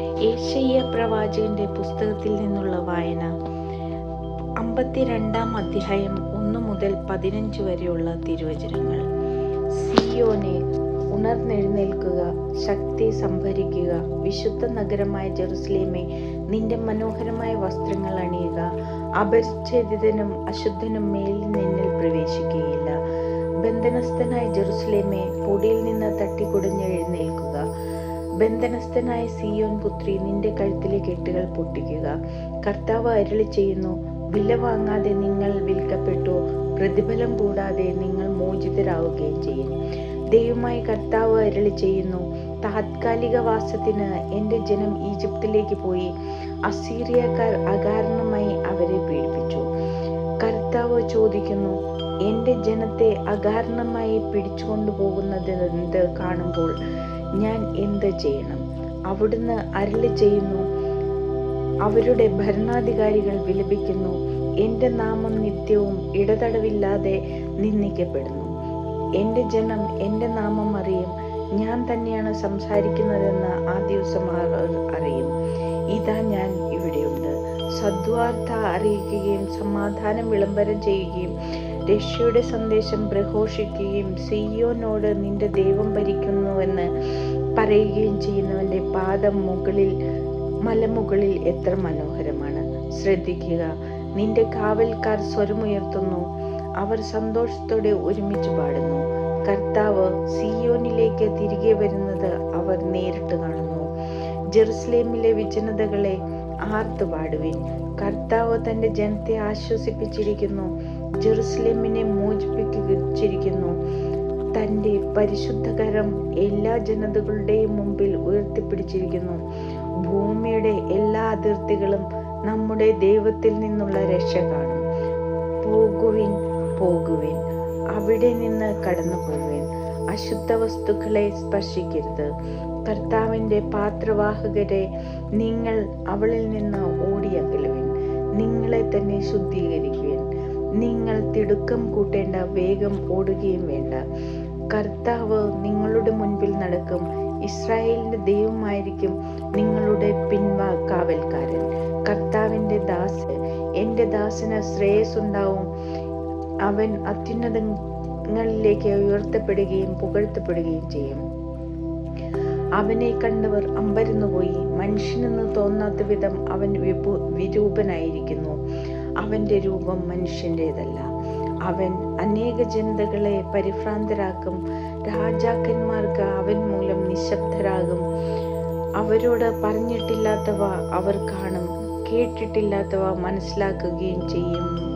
ഏശയ്യ പ്രവാചകന്റെ പുസ്തകത്തിൽ നിന്നുള്ള വായന. അമ്പത്തിരണ്ടാം അധ്യായം ഒന്ന് മുതൽ പതിനഞ്ച് വരെയുള്ള തിരുവചനങ്ങൾ. സിയോനെ ഉണർന്നെഴുന്നേൽക്കുക ശക്തി സംഭരിക്കുക വിശുദ്ധ നഗരമായ ജെറുസലേമെ നിന്റെ മനോഹരമായ വസ്ത്രങ്ങൾ അണിയുക അപരിച്ഛേദിതനും അശുദ്ധനും മേലിൽ നിന്നിൽ പ്രവേശിക്കുകയില്ല. ബന്ധനസ്ഥനായ ജെറുസലേമെ പൊടിയിൽ നിന്ന് തട്ടിക്കുടഞ്ഞെഴുന്നേൽക്കുക ബന്ധനസ്ഥനായ സിയോൻ പുത്രി നിന്റെ കഴുത്തിലെ കെട്ടുകൾ പൊട്ടിക്കുക. കർത്താവ് അരുളി ചെയ്യുന്നു വില വാങ്ങാതെ നിങ്ങൾ വിൽക്കപ്പെട്ടു പ്രതിഫലം കൂടാതെ നിങ്ങൾ മോചിതരാവുകയും ചെയ്യും. ദൈവമായി കർത്താവ് അരുളി ചെയ്യുന്നു താത്കാലിക വാസത്തിന് എന്റെ ജനം ഈജിപ്തിലേക്ക് പോയി അസീറിയക്കാർ അകാരണമായി അവരെ പീഡിപ്പിച്ചു. കർത്താവ് ചോദിക്കുന്നു എന്റെ ജനത്തെ അകാരണമായി പിടിച്ചുകൊണ്ടു പോകുന്നത് എന്ത് കാണുമ്പോൾ? ഞാൻ എന്ത് ചെയ്യണം? അവിടുന്ന് അരളി ചെയ്യുന്നു. അവരുടെ ഭരണാധികാരികൾ വിലപിക്കുന്നു. എന്റെ നാമം നിത്യവും ഇടതടവില്ലാതെ നിന്ദിക്കപ്പെടുന്നു. എന്റെ ജനം എന്റെ നാമം അറിയും. ഞാൻ തന്നെയാണ് സംസാരിക്കുന്നതെന്ന് ആ ദിവസം അറിയും. ഇതാ ഞാൻ ഇവിടെയുണ്ട്. സദ്വാർത്ത അറിയിക്കുകയും സമാധാനം വിളംബരം ചെയ്യുകയും രക്ഷയുടെ സന്ദേശം പ്രഘോഷിക്കുകയും സിയോനോട് നിന്റെ ദൈവം ഭരിക്കുന്നുവെന്ന് പറയുകയും ചെയ്യുന്നവന്റെ പാദം മുകളിൽ മലമുകളിൽ എത്ര മനോഹരമാണ്. ശ്രദ്ധിക്കുക നിന്റെ കാവൽക്കാർ സ്വരമുയർത്തുന്നു അവർ സന്തോഷത്തോടെ ഒരുമിച്ച് പാടുന്നു. കർത്താവ് സിയോനിലേക്ക് തിരികെ വരുന്നത് അവർ നേരിട്ട് കാണുന്നു. ജെറുസലേമിലെ വിജനതകളെ ആർത്തു പാടുവിൻ. കർത്താവ് തന്റെ ജനത്തെ ആശ്വസിപ്പിച്ചിരിക്കുന്നു. ജെറുസലേമിനെ മോചിപ്പിച്ചിരിക്കുന്നു. തന്റെ പരിശുദ്ധകരം എല്ലാ ജനതകളുടെയും മുമ്പിൽ ഉയർത്തിപ്പിടിച്ചിരിക്കുന്നു. ഭൂമിയുടെ എല്ലാ അതിർത്തികളും നമ്മുടെ ദൈവത്തിൽ നിന്നുള്ള രക്ഷ കാണും. പോകുവിൻ പോകുവിൻ. അവിടെ നിന്ന് കടന്നു പോകുവിൻ അശുദ്ധ വസ്തുക്കളെ സ്പർശിക്കരുത്. കർത്താവിന്റെ പാത്രവാഹകരെ നിങ്ങൾ അവളിൽ നിന്ന് ഓടിയകലുവിൻ. നിങ്ങളെ തന്നെ ശുദ്ധീകരിക്കുവിൻ. നിങ്ങൾ തിടുക്കം കൂട്ടേണ്ട വേഗം ഓടുകയും വേണ്ട. കർത്താവ് നിങ്ങളുടെ മുൻപിൽ നടക്കും. ഇസ്രായേലിന്റെ ദൈവമായിരിക്കും നിങ്ങളുടെ പിൻവാ കാവൽക്കാരൻ കർത്താവിന്റെ ദാസ് എന്റെ ദാസന് ശ്രേയസ് ഉണ്ടാവും അവൻ അത്യുന്നതങ്ങളിലേക്ക് ഉയർത്തപ്പെടുകയും പുകഴ്ത്തപ്പെടുകയും ചെയ്യും. അവനെ കണ്ടവർ അമ്പരന്നുപോയി. മനുഷ്യനെന്ന് തോന്നാത്ത വിധം അവൻ വിരൂപനായിരിക്കുന്നു. അവന്റെ രൂപം മനുഷ്യന്റേതല്ല അവൻ അനേക ജനതകളെ പരിഭ്രാന്തരാക്കും. രാജാക്കന്മാർക്ക് അവൻ മൂലം നിശബ്ദരാകും. അവരോട് പറഞ്ഞിട്ടില്ലാത്തവ അവർ കാണും. കേട്ടിട്ടില്ലാത്തവ മനസ്സിലാക്കുകയും ചെയ്യും.